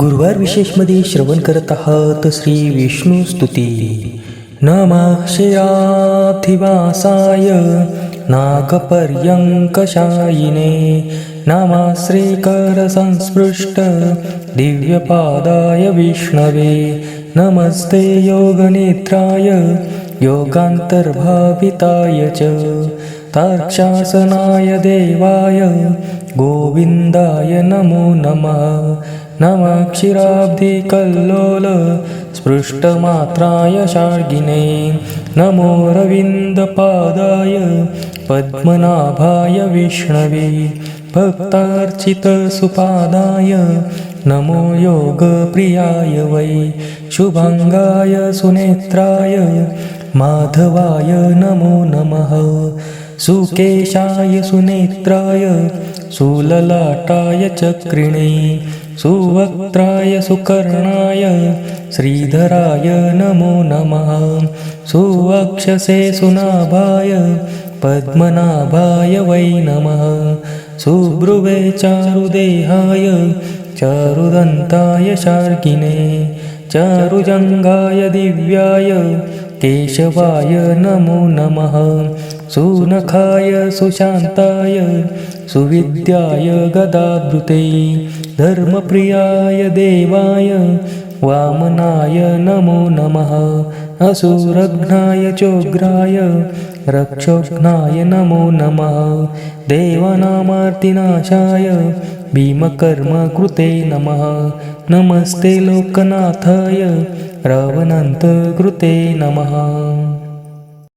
गुरुवार विशेषमध्ये श्रवण करत आहात श्री विष्णू स्तुती. नमाशयाथिवासाय नागपर्यङ्कशायिने नमः श्रीकरसंस्पृष्ट दिव्यपादाय विष्णवे. नमस्ते योगनेत्राय योगान्तर्भाविताय च. तार्क्षासनाय देवाय गोविन्दाय नमो नमः. नमक्षिराब्धिकल्लोल स्पृष्टमात्राय शार्गिने नमो रविन्दपादाय पद्मनाभाय विष्णवे भक्तार्चितसुपादाय नमो योगप्रियाय वै शुभङ्गाय सुनेत्राय माधवाय नमो नमः सुकेशाय सुनेत्राय सुललाटाय चक्रिणे सुवक्त्राय सुकर्णाय श्रीधराय नमो नमः। सुवक्षसे सुनाभाय पद्मनाभाय वै नमः। सुब्रुवे चारुदेहाय चारुदन्ताय शार्गिने चारुजङ्गाय दिव्याय केशवाय नमो नमः। सुनखाय सुशान्ताय सुविद्याय गदाधृते धर्मप्रियाय देवाय वामनाय नमो नमः असुरघ्नाय चोग्राय रक्षोघ्नाय नमो नमः देवानामार्तिनाशाय भीमकर्मकृते नमः नमस्ते लोकनाथाय रवनन्तकृते नमः।